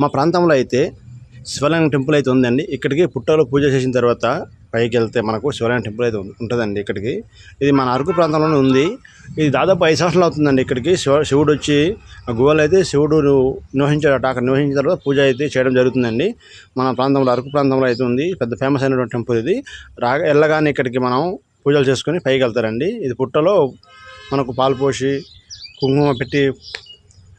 మా ప్రాంతంలో అయితే శివలింగం టెంపుల్ అయితే ఉందండి. ఇక్కడికి పుట్టలో పూజ చేసిన తర్వాత పైకి వెళ్తే మనకు శివలింగం టెంపుల్ అయితే ఉంటుందండి ఇక్కడికి. ఇది మన అరకు ప్రాంతంలోనే ఉంది. ఇది దాదాపు ఐదు సంవత్సరాలు అవుతుందండి ఇక్కడికి. శివ శివుడు వచ్చి ఆ అయితే శివుడు నివహించాడట అక్కడ నివహించిన తర్వాత పూజ అయితే చేయడం జరుగుతుందండి. మన ప్రాంతంలో అరకు ప్రాంతంలో అయితే ఉంది. పెద్ద ఫేమస్ అయినటువంటి టెంపుల్ ఇది. రాగా వెళ్ళగానే ఇక్కడికి మనం పూజలు చేసుకొని పైకి వెళ్తారండి. ఇది పుట్టలో మనకు పాలు పోసి కుంకుమ పెట్టి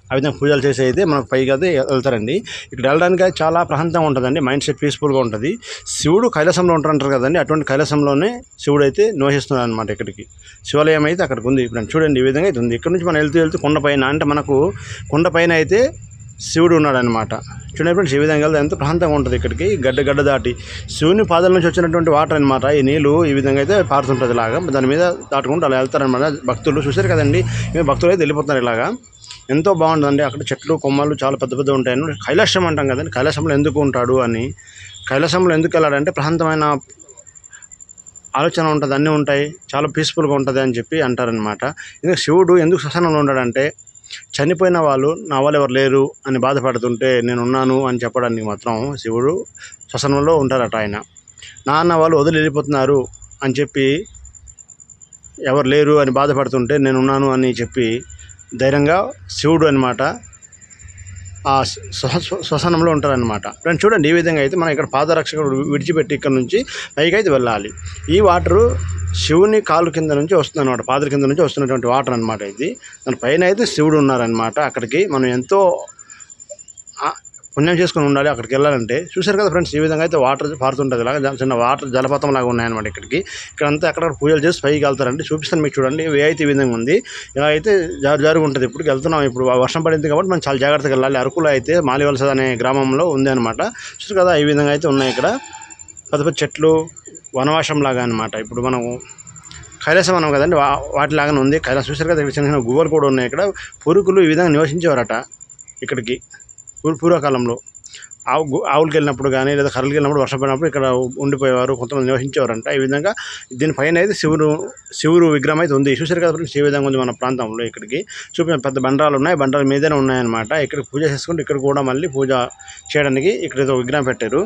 ఆ విధంగా పూజలు చేసి అయితే మనకు పైకి అయితే వెళ్తారండి. ఇక్కడ వెళ్ళడానికి చాలా ప్రశాంతంగా ఉంటుందండి. మైండ్ సెట్ పీస్ఫుల్గా ఉంటుంది. శివుడు కైలాసంలో ఉంటారంటారు కదండి. అటువంటి కైలాసంలోనే శివుడు అయితే నివసిస్తున్నాడు అనమాట ఇక్కడికి. శివాలయం అయితే అక్కడికి ఉంది. ఇప్పుడు చూడండి ఈ విధంగా అయితే ఉంది. ఇక్కడ నుంచి మనం వెళ్తూ వెళ్తూ కొండపైన అంటే మనకు కొండపైన అయితే శివుడు ఉన్నాడనమాట చూడండి ఫ్రెండ్స్ ఈ విధంగా వెళ్తే ఎంతో ప్రశాంతంగా ఉంటుంది ఇక్కడికి. గడ్డ గడ్డ దాటి శివుని పాదాల నుంచి వచ్చినటువంటి వాటర్ అనమాట ఈ నీళ్ళు ఈ విధంగా అయితే పారుతుంటుంది ఇలాగా. దాని మీద దాటుకుంటూ అలా వెళ్తారనమాట భక్తులు చూసారు కదండి. భక్తులు అయితే వెళ్ళిపోతున్నారు ఇలాగా. ఎంతో బాగుంటుందండి. అక్కడ చెట్లు కొమ్మలు చాలా పెద్ద పెద్ద ఉంటాయి కైలాసం అంటాం కదండి. కైలాసంలో ఎందుకు ఉంటాడు అని. కైలాసంలో ఎందుకు వెళ్ళాడంటే ప్రశాంతమైన ఆలోచన ఉంటుంది. అన్నీ ఉంటాయి. చాలా పీస్ఫుల్గా ఉంటుంది అని చెప్పి అంటారనమాట ఇంకా శివుడు ఎందుకు శ్మశానంలో ఉన్నాడంటే చనిపోయిన వాళ్ళు నా వాళ్ళు ఎవరు లేరు అని బాధపడుతుంటే నేను ఉన్నాను అని చెప్పడానికి మాత్రం శివుడు శ్మశానంలో ఉంటారట ఆయన. నాన్న వాళ్ళు వదిలి వెళ్ళిపోతున్నారు అని చెప్పి ఎవరు లేరు అని బాధపడుతుంటే నేను ఉన్నాను అని చెప్పి ధైర్యంగా శివుడు అనమాట ఆ శ్వసనంలో ఉంటారనమాట ఫ్రెండ్స్ చూడండి ఈ విధంగా అయితే మనం ఇక్కడ పాదరక్షకుడు విడిచిపెట్టి ఇక్కడ నుంచి పైకి అయితే వెళ్ళాలి. ఈ వాటరు శివుని కాలు కింద నుంచి వస్తుంది అనమాట పాదల కింద నుంచి వస్తున్నటువంటి వాటర్ అనమాట ఇది. దాని పైన అయితే శివుడు ఉన్నారనమాట అక్కడికి మనం ఎంతో పుణ్యం చేసుకొని ఉండాలి అక్కడికి వెళ్ళాలంటే. చూశారు కదా ఫ్రెండ్స్ ఈ విధంగా అయితే వాటర్ పారుతుంటుంది ఇలాగా చిన్న వాటర్ జలపాతం లాగా ఉన్నాయన్నమాట ఇక్కడికి. ఇక్కడంతా అక్కడ పూజలు చేసి పైకి వెళ్తారండి చూపిస్తాను మీకు చూడండి వే అయితే ఈ విధంగా ఉంది. ఇలా అయితే జారు జారుగా ఉంటుంది ఇప్పుడు వెళ్తున్నాం. ఇప్పుడు వర్షం పడింది కాబట్టి మనం చాలా జాగ్రత్తగా వెళ్ళాలి. అరకులో అయితే మాలివలస అనే గ్రామంలో ఉంది అనమాట చూసారు కదా ఈ విధంగా అయితే ఉన్నాయి ఇక్కడ. పెద్ద పెద్ద చెట్లు వనవాసం లాగా అనమాట ఇప్పుడు మనం కైలాసం అన్నాం కదండి వా వాటిలాగానే ఉంది. కైలాసం చూసారు కదా ఇక్కడ చిన్న చిన్న గువ్వలు కూడా ఉన్నాయి ఇక్కడ. పురుగులు ఈ విధంగా నివసించేవారట ఇక్కడికి. పూర్వకాలంలో ఆవు ఆవులకి వెళ్ళినప్పుడు కానీ లేదా కర్రలకి వెళ్ళినప్పుడు వర్షం పడినప్పుడు ఇక్కడ ఉండిపోయేవారు కొంతమంది నివసించేవారంట. ఈ విధంగా దీనిపైన అయితే శివుడు శివుడు విగ్రహం అయితే ఉంది. చూసారు కదా ఫ్రెండ్స్ ఈ విధంగా ఉంది మన ప్రాంతంలో ఇక్కడికి. చూపిన పెద్ద బండరాలు ఉన్నాయి బండరాల మీదనే ఉన్నాయన్నమాట. ఇక్కడ పూజ చేసుకుంటూ ఇక్కడ కూడా మళ్ళీ పూజ చేయడానికి ఇక్కడ ఏదో విగ్రహం పెట్టారు.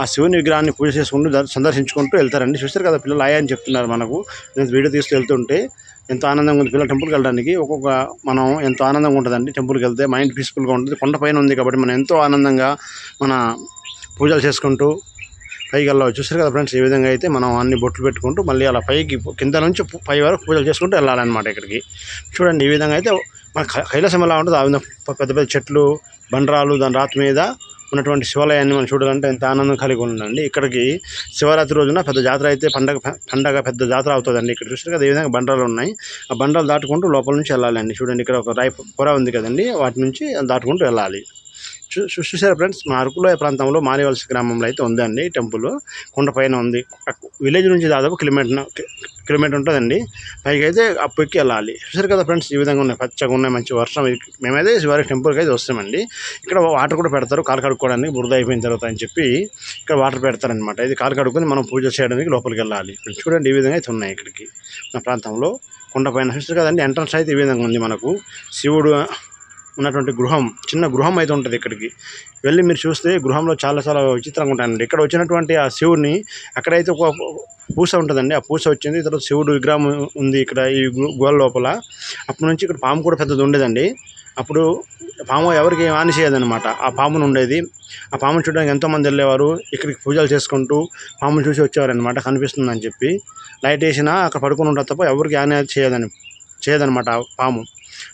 ఆ శివుని విగ్రహాన్ని పూజ చేసుకుంటూ సందర్శించుకుంటూ వెళ్తారండి. చూస్తారు కదా పిల్లలు ఆయా అని చెప్తున్నారు మనకు. నేను వీడియో తీసుకు వెళ్తుంటే ఎంతో ఆనందంగా ఉంది. పిల్లలు టెంపుల్కి వెళ్ళడానికి ఒక్కొక్క మనం ఎంతో ఆనందంగా ఉంటుందండి. టెంపుల్కి వెళ్తే మైండ్ పీస్ఫుల్గా ఉంటుంది. కొండపైన ఉంది కాబట్టి మనం ఎంతో ఆనందంగా మన పూజలు చేసుకుంటూ పైకి వెళ్ళవచ్చు. చూసారు కదా ఫ్రెండ్స్? ఈ విధంగా అయితే మనం అన్ని బొట్లు పెట్టుకుంటూ మళ్ళీ అలా పైకి కింద నుంచి పై వరకు పూజలు చేసుకుంటూ వెళ్ళాలన్నమాట ఇక్కడికి. చూడండి ఈ విధంగా అయితే మన కైలాసం ఎలా ఉంటుంది ఆ విధంగా పెద్ద పెద్ద చెట్లు బండరాలు దాని రాతి మీద ఉన్నటువంటి శివాలయాన్ని మనం చూడాలంటే ఎంత ఆనందం కలిగి ఉందండి ఇక్కడికి శివరాత్రి రోజున పెద్ద జాతర అయితే పండగ పండగ పెద్ద జాతర అవుతుందండి. ఇక్కడ చూసారు కదా ఈ విధంగా బండరాలు ఉన్నాయి. ఆ బండలు దాటుకుంటూ లోపల నుంచి వెళ్ళాలండి. చూడండి ఇక్కడ ఒక రాయి పొర ఉంది కదండి. వాటి నుంచి దాటుకుంటూ వెళ్ళాలి. చూసారు ఫ్రెండ్స్? మా అరకులో ప్రాంతంలో మానేవలస గ్రామంలో అయితే ఉందండి టెంపుల్. టెంపుల్ కొండపైన ఉంది. విలేజ్ నుంచి దాదాపు కిలోమీటర్ కిలోమీటర్ ఉంటుందండి. పైకి అయితే అప్పుకి వెళ్ళాలి. చూసారు కదా ఫ్రెండ్స్? ఈ విధంగా ఉన్నాయి. పచ్చగా ఉన్నాయి. మంచి వర్షం మేమైతే శివారి టెంపుల్కి అయితే వస్తామండి. ఇక్కడ వాటర్ కూడా పెడతారు. కాలు కడుక్కోవడానికి బురద అయిపోయిన తర్వాత అని చెప్పి ఇక్కడ వాటర్ పెడతారనమాట ఇది కాలు కడుక్కొని మనం పూజ చేయడానికి లోపలికి వెళ్ళాలి. చూడండి ఈ విధంగా అయితే ఉన్నాయి ఇక్కడికి. మా ప్రాంతంలో కొండపైన చూస్తారు కదండి? ఎంట్రన్స్ అయితే ఈ విధంగా ఉంది మనకు. శివుడు ఉన్నటువంటి గృహం చిన్న గృహం అయితే ఉంటుంది ఇక్కడికి. వెళ్ళి మీరు చూస్తే గృహంలో చాలా చాలా విచిత్రంగా ఉంటాయండి. ఇక్కడ వచ్చినటువంటి ఆ శివుడిని అక్కడైతే ఒక పూస ఉంటుందండి. ఆ పూస వచ్చింది తర్వాత శివుడు విగ్రహం ఉంది ఇక్కడ ఈ గు- గుహ లోపల. అప్పటి నుంచి ఇక్కడ పాము కూడా పెద్దది ఉండేదండి. అప్పుడు పాము ఎవరికి ఏం హాని ఆ పామును ఉండేది. ఆ పామును చూడడానికి ఎంతోమంది వెళ్ళేవారు. ఇక్కడికి పూజలు చేసుకుంటూ పామును చూసి వచ్చేవారనమాట కనిపిస్తుందని చెప్పి. లైట్ వేసినా అక్కడ పడుకుని ఉంటారు తప్ప ఎవరికి హాని చేయదని చేయదనమాట పాము.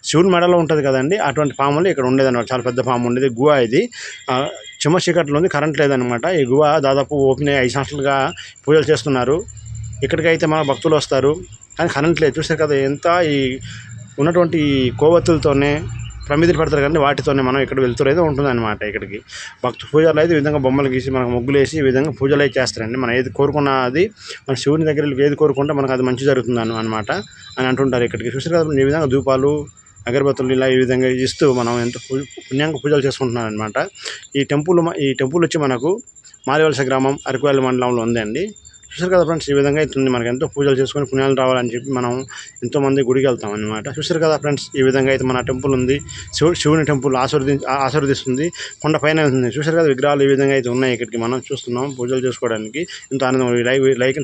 శివుని మెడలో ఉంటుంది కదండి. అటువంటి పాములు ఇక్కడ ఉండేదన్నమాట. చాలా పెద్ద పాము ఉండేది. గుహ ఇది. ఆ, చిమ్మ చీకట్లో ఉంది. కరెంట్ లేదనమాట ఈ గుహ దాదాపు ఓపెన్ అయ్యి ఐదు సంవత్సరాలుగా పూజలు చేస్తున్నారు. ఇక్కడికైతే మన భక్తులు వస్తారు. కానీ కరెంట్ లేదు. చూసారు కదా ఎంత ఈ ఉన్నటువంటి కోవత్తులతోనే ప్రమిదిలు పెడతారు కానీ వాటితోనే మనం ఇక్కడ వెళ్తూ అయితే ఉంటుందన్నమాట ఇక్కడికి. భక్తు పూజలు అయితే ఈ విధంగా బొమ్మలు గీసి మనకు ముగ్గులు వేసి ఈ విధంగా పూజలు అయితే చేస్తారండి. మనం ఏది కోరుకున్నది మన శివుని దగ్గర ఏది కోరుకుంటే మనకు అది మంచి జరుగుతుంది అనమాట అని అంటుంటారు ఇక్కడికి. చూసారు కదా ఈ విధంగా ధూపాలు అగరబత్తులు ఇలా ఈ విధంగా ఇస్తూ మనం ఎంత పుణ్యంగా పూజలు చేసుకుంటున్నాం అనమాట ఈ టెంపుల్ ఈ టెంపుల్ వచ్చి మనకు మారివలస గ్రామం అరకువెల్లి మండలంలో ఉందండి. చూసారు కదా ఫ్రెండ్స్ ఈ విధంగా అవుతుంది. మనకి ఎంతో పూజలు చేసుకొని పుణ్యాలు రావాలని చెప్పి మనం ఎంతో మంది గుడికి వెళ్తాం అనమాట చూసారు కదా ఫ్రెండ్స్ ఈ విధంగా అయితే మన టెంపుల్ ఉంది. శివుడు శివుని టెంపుల్ ఆశీర్వది ఆశీర్వదిస్తుంది. కొండ పైన ఉంది చూసారు కదా విగ్రహాలు ఈ విధంగా అయితే ఉన్నాయి ఇక్కడికి మనం చూస్తున్నాం పూజలు చేసుకోవడానికి. ఎంతో ఆనందం. Like like